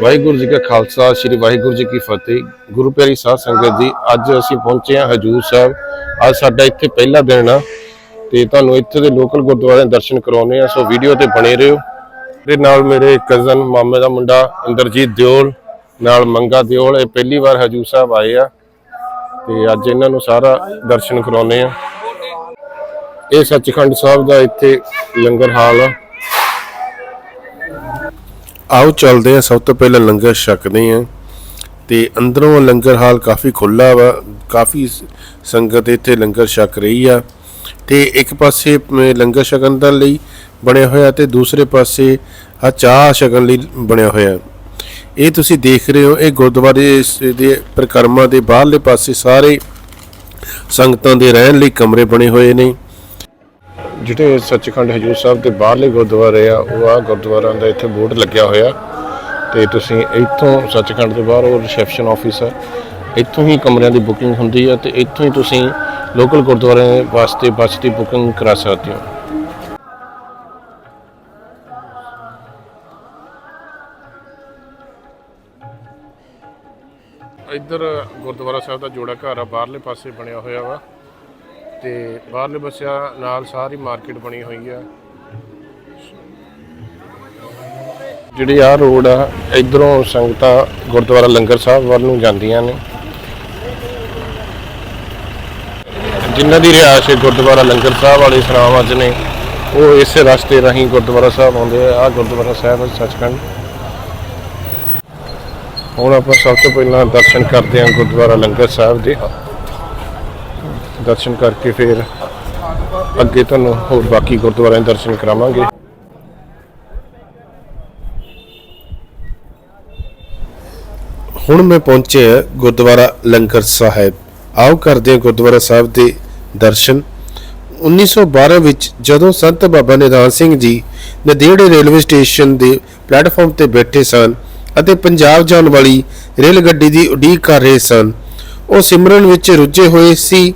ਵਾਹਿਗੁਰੂ ਜੀ ਕਾ ਖਾਲਸਾ, ਸ੍ਰੀ ਵਾਹਿਗੁਰੂ ਜੀ ਕੀ ਫਤਿਹ। ਗੁਰੂ ਪਿਆਰੀ ਸਾਧ ਸੰਗਤ ਜੀ, ਅੱਜ ਅਸੀਂ ਪਹੁੰਚੇ ਹਾਂ ਹਜੂਰ ਸਾਹਿਬ। ਅੱਜ ਸਾਡਾ ਇੱਥੇ ਪਹਿਲਾ ਦਿਨ ਆ ਤੇ ਤੁਹਾਨੂੰ ਇੱਥੇ ਦੇ ਲੋਕਲ ਗੁਰਦੁਆਰੇ ਦੇ ਦਰਸ਼ਨ ਕਰਾਉਣੇ ਆ ਸੋ ਵੀਡੀਓ ਤੇ ਬਣੇ ਰਹੋ। ਦੇ ਨਾਲ ਮੇਰੇ ਕਜ਼ਨ ਮਾਮੇ ਦਾ ਮੁੰਡਾ ਇੰਦਰਜੀਤ ਦਿਓਲ, ਨਾਲ ਮੰਗਾ ਦਿਓਲ, ਇਹ ਪਹਿਲੀ ਵਾਰ ਹਜੂਰ ਸਾਹਿਬ ਆਏ ਆ। ਤੇ ਅੱਜ ਇਹਨਾਂ ਨੂੰ ਸਾਰਾ ਦਰਸ਼ਨ ਕਰਾਉਣੇ ਆ ਇਹ ਸੱਚਖੰਡ ਸਾਹਿਬ ਦਾ ਇੱਥੇ ਲੰਗਰ ਹਾਲ ਆ। ਆਓ ਚੱਲਦੇ ਆ ਸਭ ਤੋਂ ਪਹਿਲਾਂ ਲੰਗਰ ਛਕਦੇ ਆ ਤੇ ਅੰਦਰੋਂ ਲੰਗਰ ਹਾਲ ਕਾਫੀ ਖੁੱਲਾ ਵਾ, ਕਾਫੀ ਸੰਗਤ ਇੱਥੇ ਲੰਗਰ ਛਕ ਰਹੀ ਆ ਤੇ ਇੱਕ ਪਾਸੇ ਲੰਗਰ ਛਕਣ ਦਾ ਲਈ ਬਣਿਆ ਹੋਇਆ ਤੇ ਦੂਸਰੇ ਪਾਸੇ ਆ ਚਾਹ ਛਕਣ ਲਈ ਬਣਿਆ ਹੋਇਆ। ਇਹ ਤੁਸੀਂ ਦੇਖ ਰਹੇ ਹੋ, ਇਹ ਗੁਰਦੁਆਰੇ ਦੇ ਪ੍ਰਕਰਮਾਂ ਦੇ ਬਾਹਰਲੇ ਪਾਸੇ ਸਾਰੇ ਸੰਗਤਾਂ ਦੇ ਰਹਿਣ ਲਈ ਕਮਰੇ ਬਣੇ ਹੋਏ ਨੇ। ਜਿਹੜੇ ਸੱਚਖੰਡ ਹਜੂਰ ਸਾਹਿਬ ਦੇ ਬਾਹਰਲੇ ਗੁਰਦੁਆਰੇ ਆ, ਉਹ ਆ ਗੁਰਦੁਆਰਿਆਂ ਦਾ ਇੱਥੇ ਬੋਰਡ ਲੱਗਿਆ ਹੋਇਆ। ਤੇ ਤੁਸੀਂ ਇੱਥੋਂ ਸੱਚਖੰਡ ਦੇ ਬਾਹਰ, ਉਹ ਰਿਸੈਪਸ਼ਨ ਆਫਿਸ ਆ। ਇੱਥੋਂ ਹੀ ਕਮਰਿਆਂ ਦੀ ਬੁਕਿੰਗ ਹੁੰਦੀ ਆ ਤੇ ਇੱਥੋਂ ਹੀ ਤੁਸੀਂ ਲੋਕਲ ਗੁਰਦੁਆਰੇ ਵਾਸਤੇ ਬੱਸ ਦੀ ਬੁਕਿੰਗ ਕਰਾ ਸਕਦੇ ਹੋ। ਇੱਧਰ ਗੁਰਦੁਆਰਾ ਸਾਹਿਬ ਦਾ ਜੋੜਾ ਘਰ ਆ, ਬਾਹਰਲੇ ਪਾਸੇ ਬਣਿਆ ਹੋਇਆ ਵਾ। ਤੇ ਬਾਹਰਲੇ ਪਾਸਿਆ ਨਾਲ ਸਾਰੀ ਮਾਰਕੀਟ ਬਣੀ ਹੋਈ ਆ। ਜਿਹੜੀ ਆ ਰੋਡ ਆ, ਇਧਰੋਂ ਸੰਗਤਾਂ ਗੁਰਦੁਆਰਾ ਲੰਗਰ ਸਾਹਿਬ ਵੱਲ ਨੂੰ ਜਾਂਦੀਆਂ ਨੇ। ਜਿਨ੍ਹਾਂ ਦੀ ਰਿਹਾਇਸ਼ ਗੁਰਦੁਆਰਾ ਲੰਗਰ ਸਾਹਿਬ ਵਾਲੇ ਸਰਾਵਾਂ 'ਚ ਨੇ, ਉਹ ਇਸੇ ਰਸਤੇ ਰਾਹੀਂ ਗੁਰਦੁਆਰਾ ਸਾਹਿਬ ਆਉਂਦੇ ਆ। ਆ ਗੁਰਦੁਆਰਾ ਸਾਹਿਬ ਹੈ ਸੱਚਖੰਡ। ਹੁਣ ਆਪਾਂ ਸਭ ਤੋਂ ਪਹਿਲਾਂ ਦਰਸ਼ਨ ਕਰਦੇ ਹਾਂ ਗੁਰਦੁਆਰਾ ਲੰਗਰ ਸਾਹਿਬ ਦੇ ਦਰਸ਼ਨ ਕਰਕੇ ਫਿਰ ਅੱਗੇ ਤੁਹਾਨੂੰ ਹੋਰ ਬਾਕੀ ਗੁਰਦੁਆਰਿਆਂ ਦੇ ਦਰਸ਼ਨ ਕਰਾਵਾਂਗੇ। ਹੁਣ ਮੈਂ ਪਹੁੰਚਿਆ ਗੁਰਦੁਆਰਾ ਲੰਗਰ ਸਾਹਿਬ। ਆਓ ਕਰਦੇ ਹਾਂ ਗੁਰਦੁਆਰਾ ਸਾਹਿਬ ਦੇ ਦਰਸ਼ਨ। 1912 ਵਿੱਚ ਜਦੋਂ ਸੰਤ ਬਾਬਾ ਨਿਧਾਨ ਸਿੰਘ ਜੀ ਨਦੇੜੇ ਰੇਲਵੇ ਸਟੇਸ਼ਨ ਦੇ ਪਲੇਟਫਾਰਮ ਤੇ ਬੈਠੇ ਸਨ ਅਤੇ ਪੰਜਾਬ ਜਾਣ ਵਾਲੀ ਰੇਲ ਗੱਡੀ ਦੀ ਉਡੀਕ ਕਰ ਰਹੇ ਸਨ, ਉਹ ਸਿਮਰਨ ਵਿੱਚ ਰੁੱਝੇ ਹੋਏ ਸੀ।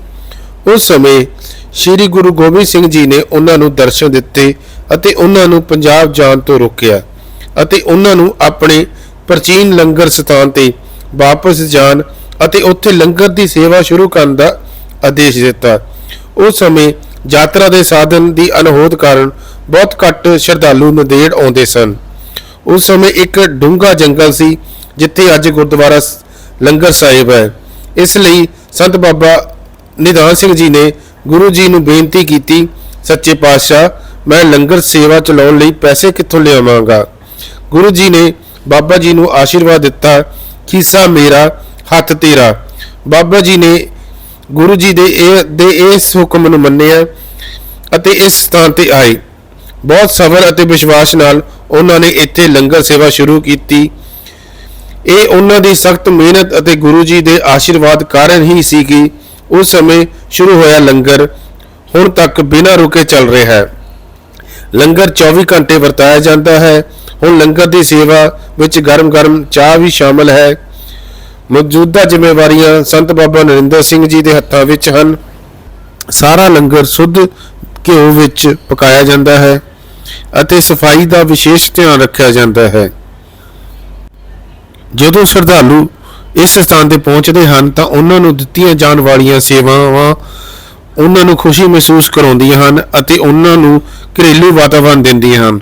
ਉਸ ਸਮੇਂ ਸ੍ਰੀ ਗੁਰੂ ਗੋਬਿੰਦ ਸਿੰਘ ਜੀ ਨੇ ਉਹਨਾਂ ਨੂੰ ਦਰਸ਼ਨ ਦਿੱਤੇ ਅਤੇ ਉਹਨਾਂ ਨੂੰ ਪੰਜਾਬ ਜਾਣ ਤੋਂ ਰੋਕਿਆ ਅਤੇ ਉਹਨਾਂ ਨੂੰ ਆਪਣੇ ਪ੍ਰਾਚੀਨ ਲੰਗਰ ਸਥਾਨ ਤੇ ਵਾਪਸ ਜਾਣ ਅਤੇ ਉੱਥੇ ਲੰਗਰ ਦੀ ਸੇਵਾ ਸ਼ੁਰੂ ਕਰਨ ਦਾ ਆਦੇਸ਼ ਦਿੱਤਾ। ਉਸ ਸਮੇਂ ਯਾਤਰਾ ਦੇ ਸਾਧਨ ਦੀ ਅਨਹੋਦ ਕਾਰਨ ਬਹੁਤ ਘੱਟ ਸ਼ਰਧਾਲੂ ਨਦੇੜ ਆਉਂਦੇ ਸਨ। ਉਸ ਸਮੇਂ ਇੱਕ ਡੂੰਘਾ ਜੰਗਲ ਸੀ, ਜਿੱਥੇ ਅੱਜ ਗੁਰਦੁਆਰਾ ਲੰਗਰ ਸਾਹਿਬ ਹੈ। ਇਸ ਲਈ ਸੰਤ ਬਾਬਾ ਨਿਧਾਨ ਸਿੰਘ ਜੀ ਨੇ ਗੁਰੂ ਜੀ ਨੂੰ ਬੇਨਤੀ ਕੀਤੀ, ਸੱਚੇ ਪਾਤਸ਼ਾਹ, ਮੈਂ ਲੰਗਰ ਸੇਵਾ ਚਲਾਉਣ ਲਈ ਪੈਸੇ ਕਿੱਥੋਂ ਲਿਆਵਾਂਗਾ? ਗੁਰੂ ਜੀ ਨੇ ਬਾਬਾ ਜੀ ਨੂੰ ਆਸ਼ੀਰਵਾਦ ਦਿੱਤਾ, ਖੀਸਾ ਮੇਰਾ, ਹੱਥ ਤੇਰਾ। ਬਾਬਾ ਜੀ ਨੇ ਗੁਰੂ ਜੀ ਦੇ ਇਹ, ਦੇ ਇਸ ਹੁਕਮ ਨੂੰ ਮੰਨਿਆ ਅਤੇ ਇਸ ਸਥਾਨ ਤੇ ਆਏ। ਬਹੁਤ ਸਬਰ ਅਤੇ ਵਿਸ਼ਵਾਸ ਨਾਲ ਉਹਨਾਂ ਨੇ ਇੱਥੇ ਲੰਗਰ ਸੇਵਾ ਸ਼ੁਰੂ ਕੀਤੀ। ਇਹ ਉਹਨਾਂ ਦੀ ਸਖਤ ਮਿਹਨਤ ਅਤੇ ਗੁਰੂ ਜੀ ਦੇ ਆਸ਼ੀਰਵਾਦ ਕਾਰਨ ਹੀ ਸੀ ਕਿ ਉਸ ਸਮੇਂ ਸ਼ੁਰੂ ਹੋਇਆ ਲੰਗਰ, ਹੁਣ ਤੱਕ ਬਿਨਾਂ ਰੁਕੇ ਚੱਲ ਰਿਹਾ ਹੈ। ਲੰਗਰ 24 ਘੰਟੇ ਵਰਤਾਇਆ ਜਾਂਦਾ ਹੈ। ਹੁਣ ਲੰਗਰ ਦੀ ਸੇਵਾ ਵਿੱਚ ਗਰਮ-ਗਰਮ ਚਾਹ ਵੀ ਸ਼ਾਮਲ ਹੈ। ਮੌਜੂਦਾ ਜ਼ਿੰਮੇਵਾਰੀਆਂ ਸੰਤ ਬਾਬਾ ਨਰਿੰਦਰ ਸਿੰਘ ਜੀ ਦੇ ਹੱਥਾਂ ਵਿੱਚ ਹਨ। ਸਾਰਾ ਲੰਗਰ ਸ਼ੁੱਧ ਘਿਓ ਵਿੱਚ ਪਕਾਇਆ ਜਾਂਦਾ ਹੈ ਅਤੇ ਸਫ਼ਾਈ ਦਾ ਵਿਸ਼ੇਸ਼ ਧਿਆਨ ਰੱਖਿਆ ਜਾਂਦਾ ਹੈ। ਜਦੋਂ ਸ਼ਰਧਾਲੂ ਇਸ ਸਥਾਨ ਤੇ ਪਹੁੰਚਦੇ ਹਨ ਤਾਂ ਉਹਨਾਂ ਨੂੰ ਦਿੱਤੀਆਂ ਜਾਣ ਵਾਲੀਆਂ ਸੇਵਾਵਾਂ ਉਹਨਾਂ ਨੂੰ ਖੁਸ਼ੀ ਮਹਿਸੂਸ ਕਰਾਉਂਦੀਆਂ ਹਨ ਅਤੇ ਉਹਨਾਂ ਨੂੰ ਘਰੇਲੂ ਵਾਤਾਵਰਣ ਦਿੰਦੀਆਂ ਹਨ।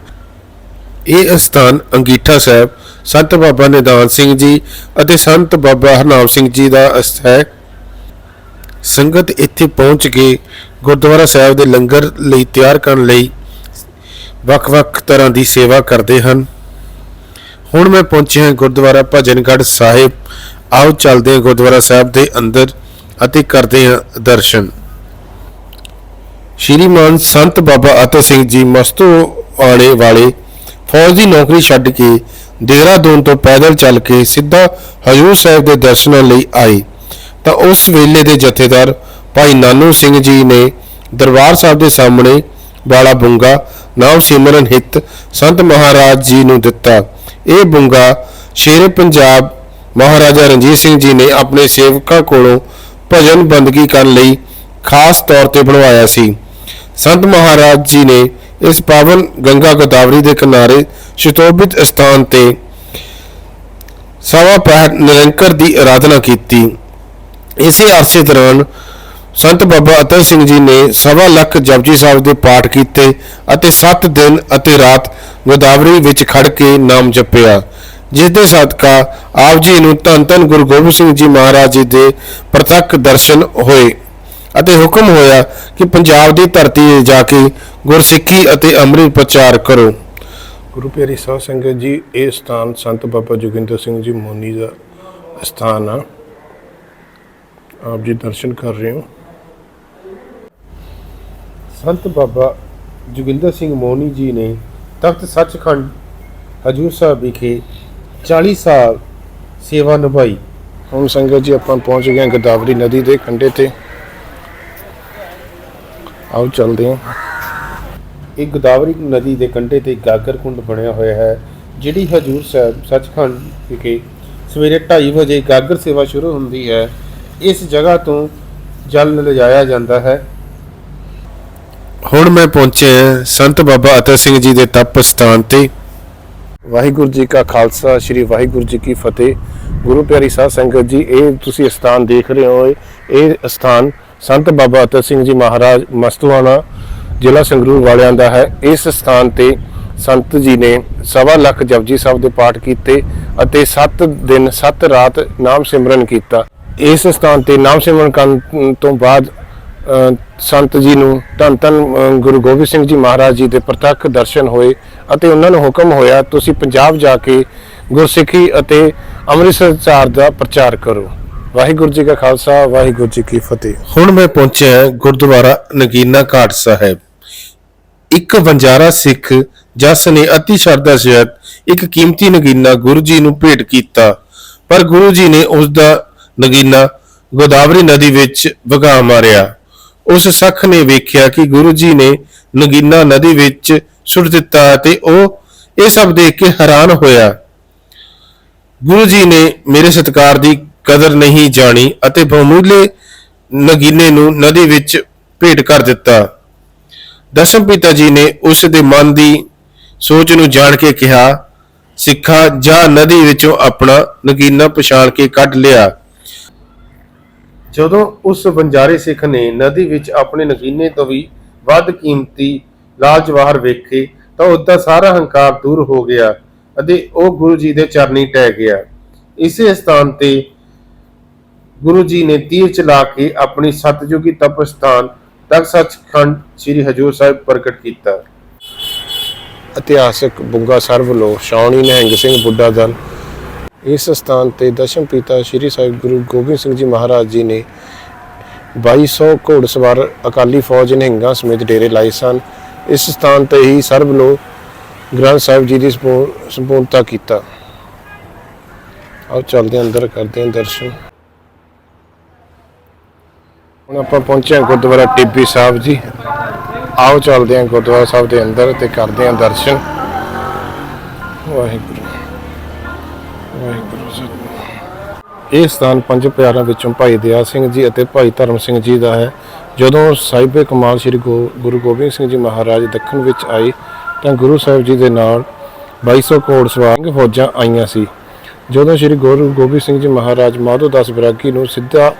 ਇਹ ਸਥਾਨ ਅੰਗੀਠਾ ਸਾਹਿਬ, ਸੰਤ ਬਾਬਾ ਨਿਦਾਨ ਸਿੰਘ ਜੀ ਅਤੇ ਸੰਤ ਬਾਬਾ ਹਰਨਾਮ ਸਿੰਘ ਜੀ ਦਾ ਅਸਥ ਹੈ। ਸੰਗਤ ਇੱਥੇ ਪਹੁੰਚ ਕੇ ਗੁਰਦੁਆਰਾ ਸਾਹਿਬ ਦੇ ਲੰਗਰ ਲਈ ਤਿਆਰ ਕਰਨ ਲਈ ਵੱਖ-ਵੱਖ ਤਰ੍ਹਾਂ ਦੀ ਸੇਵਾ ਕਰਦੇ ਹਨ। ਹੁਣ ਮੈਂ ਪਹੁੰਚਿਆ ਹਾਂ ਗੁਰਦੁਆਰਾ ਭਜਨਗੜ੍ਹ ਸਾਹਿਬ ਆਓ ਚੱਲਦੇ ਹਾਂ ਗੁਰਦੁਆਰਾ ਸਾਹਿਬ ਦੇ ਅੰਦਰ ਅਤੇ ਕਰਦੇ ਹਾਂ ਦਰਸ਼ਨ। ਸ਼੍ਰੀਮਾਨ ਸੰਤ ਬਾਬਾ ਅਤਰ ਸਿੰਘ ਜੀ ਮਸਤੋ ਆਲੇ ਵਾਲੇ ਫੌਜ ਦੀ ਨੌਕਰੀ ਛੱਡ ਕੇ ਦੇਹਰਾਦੂਨ ਤੋਂ ਪੈਦਲ ਚੱਲ ਕੇ ਸਿੱਧਾ ਹਜੂਰ ਸਾਹਿਬ ਦੇ ਦਰਸ਼ਨਾਂ ਲਈ ਆਏ। ਤਾਂ ਉਸ ਵੇਲੇ ਦੇ ਜਥੇਦਾਰ ਭਾਈ ਨਾਨੂ ਸਿੰਘ ਜੀ ਨੇ ਦਰਬਾਰ ਸਾਹਿਬ ਦੇ ਸਾਹਮਣੇ ਵਾਲਾ ਬੁੰਗਾ ਨਾਮ ਸਿਮਰਨ ਹਿੱਤ ਸੰਤ ਮਹਾਰਾਜ ਜੀ ਨੂੰ ਦਿੱਤਾ। ਇਹ ਬੁੰਗਾ ਸ਼ੇਰੇ ਪੰਜਾਬ ਮਹਾਰਾਜਾ ਰਣਜੀਤ ਸਿੰਘ ਜੀ ਨੇ ਆਪਣੇ ਸੇਵਕਾਂ ਕੋਲੋਂ ਭਜਨ ਬੰਦਗੀ ਕਰਨ ਲਈ ਖਾਸ ਤੌਰ ਤੇ ਬਣਵਾਇਆ ਸੀ। ਸੰਤ ਮਹਾਰਾਜ ਜੀ ਨੇ ਇਸ ਪਾਵਨ ਗੰਗਾ ਗੋਦਾਵਰੀ ਦੇ ਕਿਨਾਰੇ ਸ਼ਿਤੋਬਿਤ ਸਥਾਨ ਤੇ ਸਵਾ ਪਹਿਰ ਨਿਰੰਕਰ ਦੀ ਆਰਾਧਨਾ ਕੀਤੀ। ਇਸੇ ਅਰਸੇ ਦੌਰਾਨ ਸੰਤ ਬਾਬਾ ਅਤਰ ਸਿੰਘ ਜੀ ਨੇ ਸਵਾ ਲੱਖ ਜਪਜੀ ਸਾਹਿਬ ਦੇ ਪਾਠ ਕੀਤੇ ਅਤੇ 7 ਦਿਨ ਅਤੇ ਰਾਤ ਗੋਦਾਵਰੀ ਵਿੱਚ ਖੜ ਕੇ ਨਾਮ ਜਪਿਆ। ਜਿਸ ਦੇ ਸਦਕਾ ਆਪ ਜੀ ਨੂੰ ਧੰਨ ਧੰਨ ਗੁਰੂ ਗੋਬਿੰਦ ਸਿੰਘ ਜੀ ਮਹਾਰਾਜ ਜੀ ਦੇ ਪ੍ਰਤੱਖ ਦਰਸ਼ਨ ਹੋਏ ਅਤੇ ਹੁਕਮ ਹੋਇਆ ਕਿ ਪੰਜਾਬ ਦੀ ਧਰਤੀ 'ਤੇ ਜਾ ਕੇ ਗੁਰਸਿੱਖੀ ਅਤੇ ਅੰਮ੍ਰਿਤ ਪ੍ਰਚਾਰ ਕਰੋ। ਗੁਰੂ ਪਿਆਰੀ ਸਾਧ ਸੰਗਤ ਜੀ, ਇਹ ਸਥਾਨ ਸੰਤ ਬਾਬਾ ਜੋਗਿੰਦਰ ਸਿੰਘ ਜੀ ਮੋਨੀ ਦਾ ਸਥਾਨ ਆ। ਆਪ ਜੀ ਦਰਸ਼ਨ ਕਰ ਰਹੇ ਹੋ। ਸੰਤ ਬਾਬਾ ਜੋਗਿੰਦਰ ਸਿੰਘ ਮੋਨੀ ਜੀ ਨੇ ਤਖਤ ਸੱਚਖੰਡ ਹਜੂਰ ਸਾਹਿਬ ਵਿਖੇ 40 ਸਾਲ ਸੇਵਾ ਨਿਭਾਈ। ਹੁਣ ਸੰਗਤ ਜੀ ਆਪਾਂ ਪਹੁੰਚ ਗਏ ਹਾਂ ਗੋਦਾਵਰੀ ਨਦੀ ਦੇ ਕੰਢੇ ਤੇ। ਆਓ ਚੱਲਦੇ ਹਾਂ। ਇਹ ਗੋਦਾਵਰੀ ਨਦੀ ਦੇ ਕੰਢੇ ਤੇ ਗਾਗਰ ਕੁੰਡ ਬਣਿਆ ਹੋਇਆ ਹੈ ਜਿਹੜੀ ਹਜੂਰ ਸਾਹਿਬ ਸੱਚਖੰਡ ਵਿਖੇ ਸਵੇਰੇ 2:30 ਵਜੇ ਗਾਗਰ ਸੇਵਾ ਸ਼ੁਰੂ ਹੁੰਦੀ ਹੈ। ਇਸ ਜਗ੍ਹਾ ਤੋਂ ਜਲ ਲਿਜਾਇਆ ਜਾਂਦਾ ਹੈ। ਹੁਣ ਮੈਂ ਪਹੁੰਚਿਆ ਸੰਤ ਬਾਬਾ ਅਤਰ ਸਿੰਘ ਜੀ ਦੇ ਤਪ ਸਥਾਨ ਤੇ। ਵਾਹਿਗੁਰੂ ਜੀ ਕਾ ਖਾਲਸਾ, ਸ੍ਰੀ ਵਾਹਿਗੁਰੂ ਜੀ ਕੀ ਫਤਿਹ। ਗੁਰੂ ਪਿਆਰੀ ਸਾਧ ਸੰਗਤ ਜੀ, ਇਹ ਤੁਸੀਂ ਸਥਾਨ ਦੇਖ ਰਹੇ ਹੋ ਇਹ ਸਥਾਨ ਸੰਤ ਬਾਬਾ ਅਤਰ ਸਿੰਘ ਜੀ ਮਹਾਰਾਜ ਮਸਤੂਆਣਾ ਜ਼ਿਲ੍ਹਾ ਸੰਗਰੂਰ ਵਾਲਿਆਂ ਦਾ ਹੈ। ਇਸ ਸਥਾਨ ਤੇ ਸੰਤ ਜੀ ਨੇ ਸਵਾ ਲੱਖ ਜਪਜੀ ਸਾਹਿਬ ਦੇ ਪਾਠ ਕੀਤੇ ਅਤੇ 7 ਦਿਨ 7 ਰਾਤ ਨਾਮ ਸਿਮਰਨ ਕੀਤਾ। ਇਸ ਸਥਾਨ ਤੇ ਨਾਮ ਸਿਮਰਨ ਕਰਨ ਤੋਂ ਬਾਅਦ ਸੰਤ ਜੀ ਨੂੰ ਧੰਨ ਧੰਨ ਗੁਰੂ ਗੋਬਿੰਦ ਸਿੰਘ ਜੀ ਮਹਾਰਾਜ ਜੀ ਦੇ ਪ੍ਰਤੱਖ ਦਰਸ਼ਨ ਹੋਏ ਅਤੇ ਉਹਨਾਂ ਨੂੰ ਹੁਕਮ ਹੋਇਆ ਤੁਸੀਂ ਪੰਜਾਬ ਜਾ ਕੇ ਗੁਰਸਿੱਖੀ ਅਤੇ ਅੰਮ੍ਰਿਤਸਰ ਚਾਰ ਦਾ ਪ੍ਰਚਾਰ ਕਰੋ। ਵਾਹਿਗੁਰੂ ਜੀ ਕਾ ਖਾਲਸਾ, ਵਾਹਿਗੁਰੂ ਜੀ ਕੀ ਫਤਿਹ। ਹੁਣ ਮੈਂ ਪਹੁੰਚਿਆ ਗੁਰਦੁਆਰਾ ਨਗੀਨਾ ਘਾਟ ਸਾਹਿਬ। ਇੱਕ ਵੰਜਾਰਾ ਸਿੱਖ ਜਸ ਨੇ ਅਤੀ ਸ਼ਰਧਾ ਸਹਿਤ ਇੱਕ ਕੀਮਤੀ ਨਗੀਨਾ ਗੁਰੂ ਜੀ ਨੂੰ ਭੇਟ ਕੀਤਾ। ਪਰ ਗੁਰੂ ਜੀ ਨੇ ਉਸ ਦਾ ਨਗੀਨਾ ਗੋਦਾਵਰੀ ਨਦੀ ਵਿੱਚ ਵਗਾ ਮਾਰਿਆ। ਉਸ ਸੱਖ ਨੇ ਵੇਖਿਆ ਕਿ ਗੁਰੂ ਜੀ ਨੇ ਨਗੀਨਾ ਨਦੀ ਵਿੱਚ ਸੁੱਟ ਦਿੱਤਾ ਤੇ ਉਹ ਇਹ ਸਭ ਦੇਖ ਕੇ ਹੈਰਾਨ ਹੋਇਆ। ਗੁਰੂ ਜੀ ਨੇ ਮੇਰੇ ਸਤਕਾਰ ਦੀ ਕਦਰ ਨਹੀਂ ਜਾਣੀ ਅਤੇ ਬਹੁਮੂਲੇ ਨਗੀਨੇ ਨੂੰ ਨਦੀ ਵਿੱਚ ਭੇਟ ਕਰ ਦਿੱਤਾ। ਦਸ਼ਮ ਪਿਤਾ ਜੀ ਨੇ ਉਸ ਦੇ ਮਨ ਦੀ ਸੋਚ ਨੂੰ ਜਾਣ ਕੇ ਕਿਹਾ, ਸਿੱਖਾ, ਜਾਂ ਨਦੀ ਵਿੱਚੋਂ ਆਪਣਾ ਨਗੀਨਾ ਪਛਾਣ ਕੇ ਕੱਢ ਲਿਆ। ਜਦੋਂ ਉਸ ਬੰਜਾਰੇ ਸਿੱਖ ਨੇ ਨਦੀ ਵਿੱਚ ਆਪਣੇ ਨਗੀਨੇ ਤੋਂ ਵੀ ਵੱਧ ਕੀਮਤੀ ਲਾਲ ਜਵਾਹਰ ਵੇਖੇ ਤਾਂ ਉਸ ਦਾ ਸਾਰਾ ਹੰਕਾਰ ਦੂਰ ਹੋ ਗਿਆ ਅਤੇ ਉਹ ਗੁਰੂ ਜੀ ਦੇ ਚਰਨੀ ਟਹਿ ਗਿਆ। ਇਸੇ ਸਥਾਨ ਤੇ ਗੁਰੂ ਜੀ ਨੇ ਤੀਰ ਚਲਾ ਕੇ ਆਪਣੀ ਸਤਜੁਗੀ ਤਪਸਥਾਨ ਤਖਤ ਸੱਚਖੰਡ ਸ੍ਰੀ ਹਜੂਰ ਸਾਹਿਬ ਪ੍ਰਗਟ ਕੀਤਾ। ਇਤਿਹਾਸਕ ਬੁੱਗਾ ਸਰ ਵੱਲੋਂ ਸ਼ਾਉਣੀ ਨਿਹੰਗ ਸਿੰਘ ਬੁੱਢਾ ਦਲ। ਇਸ ਸਥਾਨ ਤੇ ਦਸ਼ਮ ਪਿਤਾ ਸ੍ਰੀ ਸਾਹਿਬ ਗੁਰੂ ਗੋਬਿੰਦ ਸਿੰਘ ਜੀ ਮਹਾਰਾਜ ਜੀ ਨੇ 2200 ਘੋੜਸਵਾਰ ਅਕਾਲੀ ਫੌਜ ਨਿਹੰਗਾਂ ਸਮੇਤ ਡੇਰੇ ਲਾਏ ਸਨ। ਇਸ ਸਥਾਨ ਤੇ ਹੀ ਸਰਬ ਲੋਕ ਗ੍ਰੰਥ ਸਾਹਿਬ ਜੀ ਦੀ ਸੰਪੂਰਨਤਾ ਕੀਤਾ। ਆਓ ਚੱਲਦੇ ਅੰਦਰ, ਕਰਦੇ ਹਾਂ ਦਰਸ਼ਨ। ਹੁਣ ਆਪਾਂ ਪਹੁੰਚੇ ਹਾਂ ਗੁਰਦੁਆਰਾ ਟਿੱਬੀ ਸਾਹਿਬ ਜੀ। ਆਓ ਚੱਲਦੇ ਹਾਂ ਗੁਰਦੁਆਰਾ ਸਾਹਿਬ ਦੇ ਅੰਦਰ ਤੇ ਕਰਦੇ ਹਾਂ ਦਰਸ਼ਨ। ਵਾਹਿਗੁਰੂ। ਵਾਹਿਗੁਰੂ ਸਤਿਨਾਮ ਇਹ ਸਥਾਨ ਪੰਜ ਪਿਆਰਿਆਂ ਵਿੱਚੋਂ ਭਾਈ ਦਿਆ ਸਿੰਘ ਜੀ ਅਤੇ ਭਾਈ ਧਰਮ ਸਿੰਘ ਜੀ ਦਾ ਹੈ। ਜਦੋਂ ਸਾਹਿਬੇ ਕਮਾਲ ਸ੍ਰੀ ਗੋ- ਗੁਰੂ ਗੋਬਿੰਦ ਸਿੰਘ ਜੀ ਮਹਾਰਾਜ ਦੱਖਣ ਵਿੱਚ ਆਏ, ਤਾਂ ਗੁਰੂ ਸਾਹਿਬ ਜੀ ਦੇ ਨਾਲ 2200 ਘੋੜਸਵਾਰ ਸਿੰਘ ਫੌਜਾਂ ਆਈਆਂ ਸੀ। ਜਦੋਂ ਸ੍ਰੀ ਗੁਰੂ ਗੋਬਿੰਦ ਸਿੰਘ ਜੀ ਮਹਾਰਾਜ ਮਾਧੋ ਦਾਸ ਬਰਾਗੀ ਨੂੰ ਸਿੱਧਾ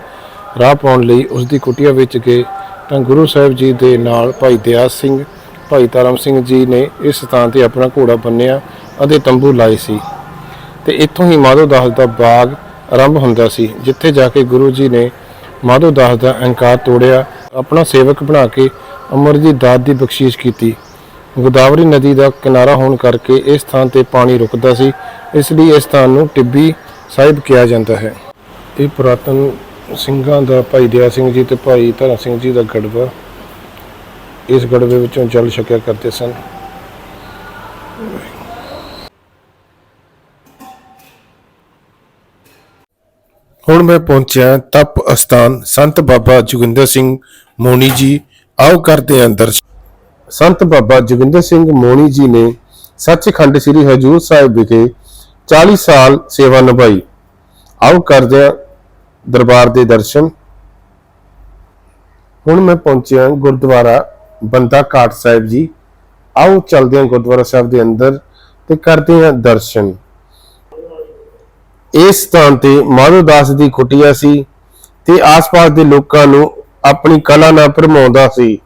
ਰਾਹ ਪਾਉਣ ਲਈ ਉਸ ਦੀ ਕੁਟੀਆ ਵਿੱਚ ਗਏ, ਤਾਂ ਗੁਰੂ ਸਾਹਿਬ ਜੀ ਦੇ ਨਾਲ ਭਾਈ ਦਿਆ ਸਿੰਘ, ਭਾਈ ਧਰਮ ਸਿੰਘ ਜੀ ਨੇ ਇਸ ਸਥਾਨ ਤੇ ਆਪਣਾ ਘੋੜਾ ਬੰਨਿਆ ਅਤੇ ਤੰਬੂ ਲਾਏ ਸੀ। ਤੇ ਇੱਥੋਂ ਹੀ ਮਾਧੋ ਦਾਸ ਦਾ ਬਾਗ ਆਰੰਭ ਹੁੰਦਾ ਸੀ, ਜਿੱਥੇ ਜਾ ਕੇ ਗੁਰੂ ਜੀ ਨੇ ਮਾਧੋ ਦਾਸ ਦਾ ਅਹੰਕਾਰ ਤੋੜਿਆ, ਆਪਣਾ ਸੇਵਕ ਬਣਾ ਕੇ ਅਮਰ ਦੀ ਦਾਤ ਦੀ ਬਖਸ਼ੀਸ਼ ਕੀਤੀ। ਗੋਦਾਵਰੀ ਨਦੀ ਦਾ ਕਿਨਾਰਾ ਹੋਣ ਕਰਕੇ ਇਸ ਸਥਾਨ ਤੇ ਪਾਣੀ ਰੁਕਦਾ ਸੀ, ਇਸ ਲਈ ਇਸ ਸਥਾਨ ਨੂੰ ਟਿੱਬੀ ਸਾਹਿਬ ਕਿਹਾ ਜਾਂਦਾ ਹੈ। ਇਹ ਪੁਰਾਤਨ ਸਿੰਘਾਂ ਦਾ ਭਾਈ ਦਇਆ ਸਿੰਘ ਜੀ ਤੇ ਭਾਈ ਧਰਮ ਸਿੰਘ ਜੀ ਦਾ ਗੜਵਾ ਇਸ ਗੜਵੇ ਵਿੱਚੋਂ ਜਲ ਛਕਿਆ ਕਰਦੇ ਸਨ। ਹੁਣ ਮੈਂ ਪਹੁੰਚਿਆ ਤਪ ਅਸਥਾਨ, ਸੰਤ ਬਾਬਾ ਜੋਗਿੰਦਰ ਸਿੰਘ ਮੋਨੀ ਜੀ। ਆਓ ਕਰਦੇ ਹਾਂ ਦਰਸ਼ਨ। ਸੰਤ ਬਾਬਾ ਜੋਗਿੰਦਰ ਸਿੰਘ ਮੋਨੀ ਜੀ ਨੇ ਸੱਚਖੰਡ ਸ੍ਰੀ ਹਜੂਰ ਸਾਹਿਬ ਵਿਖੇ 40 ਸਾਲ ਸੇਵਾ ਨਿਭਾਈ। ਆਓ ਕਰਦੇ ਹਾਂ ਦਰਬਾਰ ਦੇ ਦਰਸ਼ਨ। ਹੁਣ ਮੈਂ ਪਹੁੰਚਿਆ ਗੁਰਦੁਆਰਾ ਬੰਦਾ ਘਾਟ ਸਾਹਿਬ ਜੀ। ਆਓ ਚੱਲਦੇ ਹਾਂ ਗੁਰਦੁਆਰਾ ਸਾਹਿਬ ਦੇ ਅੰਦਰ ਤੇ ਕਰਦੇ ਹਾਂ ਦਰਸ਼ਨ। ਇਸ ਸਥਾਨ ਤੇ ਮਾਧੋ ਦਾਸ ਦੀ ਕੁਟੀਆ ਸੀ ਤੇ ਆਸ-ਪਾਸ ਦੇ ਲੋਕਾਂ ਨੂੰ ਆਪਣੀ ਕਲਾ ਨਾਲ ਭਰਮਾਉਂਦਾ ਸੀ।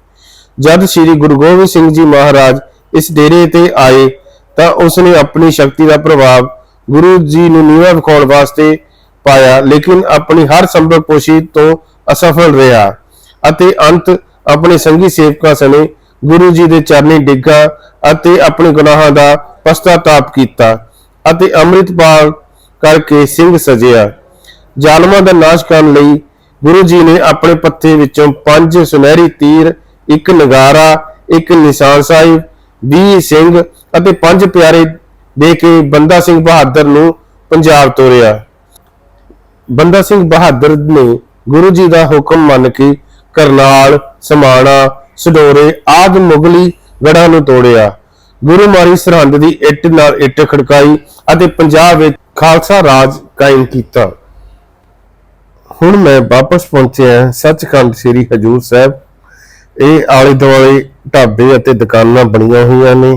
ਜਦ ਸ੍ਰੀ ਗੁਰੂ ਗੋਬਿੰਦ ਸਿੰਘ ਜੀ ਮਹਾਰਾਜ ਇਸ ਡੇਰੇ ਤੇ ਆਏ ਤਾਂ ਉਸ ਨੇ ਆਪਣੀ ਸ਼ਕਤੀ ਦਾ ਪ੍ਰਭਾਵ ਗੁਰੂ ਜੀ ਨੂੰ ਨੀਵਾਂ ਵਿਖਾਉਣ ਵਾਸਤੇ ਪਾਇਆ, ਲੇਕਿਨ ਆਪਣੀ ਹਰ ਸੰਭਵ ਕੋਸ਼ਿਸ਼ ਤੋਂ ਅਸਫਲ ਰਿਹਾ ਅਤੇ ਅੰਤ ਆਪਣੇ ਸੰਗੀ ਸੇਵਕਾਂ ਸਣੇ ਗੁਰੂ ਜੀ ਦੇ ਚਰਨੀ ਡਿੱਗਾ ਅਤੇ ਆਪਣੇ ਗੁਨਾਹਾਂ ਦਾ ਪਛਤਾਤਾਪ ਕੀਤਾ ਅਤੇ ਅੰਮ੍ਰਿਤਪਾਲ ਕਰਕੇ ਸਿੰਘ ਸਜਿਆ। ਜ਼ਾਲਮਾਂ ਦਾ ਨਾਸ਼ ਕਰਨ ਲਈ ਗੁਰੂ ਜੀ ਨੇ ਆਪਣੇ ਪੱਥੇ ਵਿੱਚੋਂ ਪੰਜ ਸੁਨਹਿਰੀ ਤੀਰ, ਇੱਕ ਨਗਾਰਾ, ਇੱਕ ਨਿਸ਼ਾਨ ਸਾਹਿਬ 20 ਸਿੰਘ ਅਤੇ ਪੰਜ ਪਿਆਰੇ ਦੇ ਕੇ ਬੰਦਾ ਸਿੰਘ ਬਹਾਦਰ ਨੂੰ ਪੰਜਾਬ ਤੋਰਿਆ। ਬੰਦਾ ਸਿੰਘ ਬਹਾਦਰ ਨੇ ਗੁਰੂ ਜੀ ਦਾ ਹੁਕਮ ਮੰਨ ਕੇ ਕਰਨਾਲ, ਸਮਾਣਾ, ਸਡੋਰੇ ਆਦਿ ਮੁਗਲੀ ਗੜਾਂ ਨੂੰ ਤੋੜਿਆ। ਗੁਰੂ ਮਾਰੀ ਸਰਹੰਦ ਦੀ ਇੱਟ ਨਾਲ ਇੱਟ ਖੜਕਾਈ ਅਤੇ ਪੰਜਾਬ ਵਿੱਚ ਖਾਲਸਾ ਰਾਜ ਕਾਇਮ ਕੀਤਾ। ਹੁਣ ਮੈਂ ਵਾਪਸ ਪਹੁੰਚਿਆ ਸੱਚਖੰਡ ਸ੍ਰੀ ਹਜੂਰ ਸਾਹਿਬ। ਇਹ ਆਲੇ ਦੁਆਲੇ ਢਾਬੇ ਅਤੇ ਦੁਕਾਨਾਂ ਬਣੀਆਂ ਹੋਈਆਂ ਨੇ।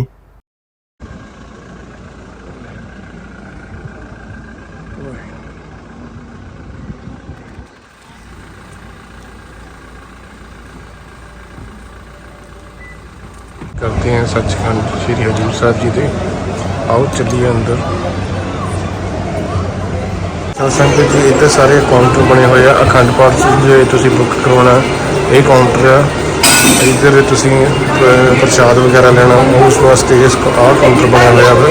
करते हैं सचखंड श्री हजूर साहब जी ਦੇ ਆਓ ਚੱਲੀਏ ਅੰਦਰ ਤਾਂ ਸੰਗਤ ਜੀ ਇੱਥੇ ਸਾਰੇ ਕਾਊਂਟਰ ਬਣੇ ਹੋਏ ਆ ਅਖੰਡ ਪਾਠ ਜੇ ਤੁਸੀਂ ਬੁੱਕ ਕਰਵਾਉਣਾ ਇਹ ਕਾਊਂਟਰ ਆ ਇੱਧਰ ਤੁਸੀਂ ਅਹ, ਪ੍ਰਸ਼ਾਦ ਵਗੈਰਾ ਲੈਣਾ ਉਸ ਵਾਸਤੇ ਇਸ ਆਹ ਕਾਊਂਟਰ ਬਣਿਆ ਹੋਇਆ ਵਾ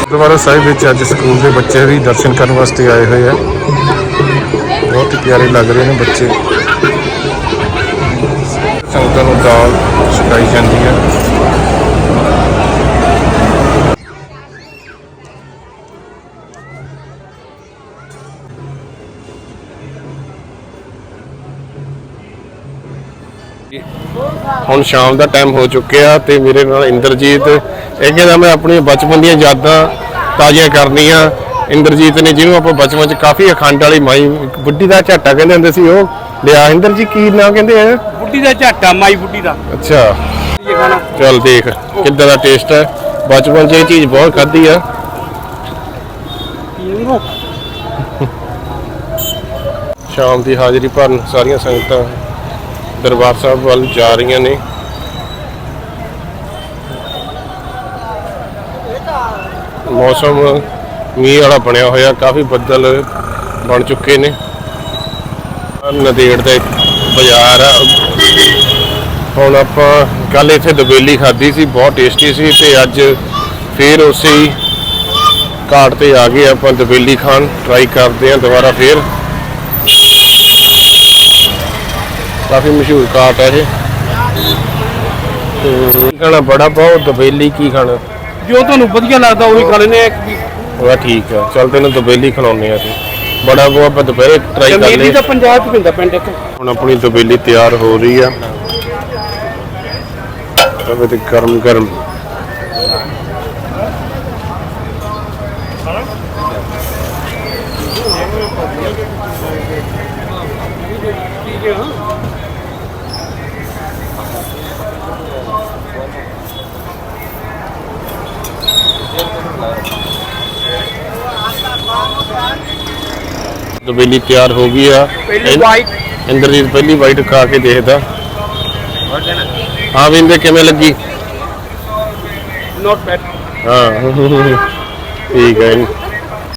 ਗੁਰਦੁਆਰਾ ਸਾਹਿਬ ਵਿੱਚ ਅੱਜ ਸਕੂਲ ਦੇ ਬੱਚੇ ਵੀ ਦਰਸ਼ਨ ਕਰਨ ਵਾਸਤੇ ਆਏ ਹੋਏ ਆ ਬਹੁਤ ਹੀ ਪਿਆਰੇ ਲੱਗ ਰਹੇ ਨੇ ਬੱਚੇ ਸੰਗਤਾਂ ਨੂੰ ਦਾਲ ਛਕਾਈ ਜਾਂਦੀ ਹੈ। ਹੁਣ ਸ਼ਾਮ ਦਾ ਟਾਈਮ ਹੋ ਚੁੱਕਿਆ ਤੇ ਮੇਰੇ ਨਾਲ ਇੰਦਰਜੀਤ ਇਹ ਕਹਿੰਦਾ ਮੈਂ ਆਪਣੀਆਂ ਬਚਪਨ ਦੀਆਂ ਯਾਦਾਂ ਤਾਜ਼ੀਆਂ ਕਰਨੀਆਂ। ਇੰਦਰਜੀਤ ਨੇ ਜਿਹਨੂੰ ਆਪਾਂ ਬਚਪਨ ਚ ਕਾਫੀ ਅਖੰਡ ਵਾਲੀ ਮਾਈ ਬੁੱਢੀ ਦਾ ਝਾਟਾ ਕਹਿੰਦੇ ਹੁੰਦੇ ਸੀ ਉਹ। ਲਿਆ ਇੰਦਰਜੀ ਕੀ ਨਾਂ ਕਹਿੰਦੇ ਆ? ਬੁੱਢੀ ਦਾ ਝਾਟਾ ਮਾਈ ਬੁੱਢੀ ਦਾ। ਅੱਛਾ। ਇਹ ਖਾਣਾ ਚੱਲ ਦੇਖ ਕਿੱਦਾਂ ਦਾ ਟੇਸਟ ਹੈ। ਬਚਪਨ 'ਚ ਇਹ ਚੀਜ਼ ਬਹੁਤ ਖਾਧੀ ਆ। ਸ਼ਾਮ ਦੀ ਹਾਜ਼ਰੀ ਭਰਨ ਸਾਰੀਆਂ ਸੰਗਤਾਂ ਦਰਬਾਰ ਸਾਹਿਬ ਵੱਲ ਜਾ ਰਹੀਆਂ ਨੇ। ਮੌਸਮ ਮੀਂਹ ਵਾਲਾ ਬਣਿਆ ਹੋਇਆ ਕਾਫੀ ਬੱਦਲ ਬਣ ਚੁੱਕੇ ਨੇ। ਨੰਦੇੜ ਦਾ ਇੱਕ ਬਾਜ਼ਾਰ ਆ ਹੁਣ ਆਪਾਂ ਕੱਲ ਇੱਥੇ ਦਬੇਲੀ ਖਾਧੀ ਸੀ ਬਹੁਤ ਟੇਸਟੀ ਸੀ ਤੇ ਅੱਜ ਫੇਰ ਉਸੇ ਘਾਟ ਤੇ ਆ ਗਏ ਆਪਾਂ ਦਬੇਲੀ ਖਾਣ ਟਰਾਈ ਕਰਦੇ ਹਾਂ ਦੁਬਾਰਾ ਫੇਰ। ਕਾਫੀ ਮਸ਼ਹੂਰ ਕਾਟ ਹੈ ਇਹ। ਤੇ ਖਾਣਾ ਬੜਾ ਬਹੁਤ ਦਬੇਲੀ ਕੀ ਖਾਣਾ? ਜੋ ਤੁਹਾਨੂੰ ਵਧੀਆ ਲੱਗਦਾ ਉਹ ਖਾ ਲੈਨੇ ਆ ਉਹ ਠੀਕ ਆ। ਚੱਲ ਤੈਨੂੰ ਦਬੇਲੀ ਖਿਲਾਉਂਦੇ ਆ ਅਸੀਂ। ਬੜਾ ਆਪਾਂ ਦੁਪਹਿਰੇ ਟਰਾਈ ਕਰ ਲਈ ਤਾਂ ਪੰਜਾਬ ਚ ਪੈਂਦਾ ਪਿੰਡ ਇੱਕ ਹੁਣ ਆਪਣੀ ਦਬੇਲੀ ਤਿਆਰ ਹੋ ਰਹੀ ਆ। ਤਵੇ ਤੇ ਗਰਮ ਗਰਮ। ਦਬੇਲੀ ਤਿਆਰ ਹੋ ਗਈ ਆ। ਪਹਿਲੀ ਵਾਈਟ ਇੰਦਰਜੀਤ ਪਹਿਲੀ ਵਾਈਟ ਖਾ ਕੇ ਦੇਖਦਾ। ਹਾਂ ਵਿੰਦੇ ਕਿਵੇਂ ਲੱਗੀ? ਨਾਟ ਬੈਡ ਹਾਂ। ਠੀਕ ਹੈ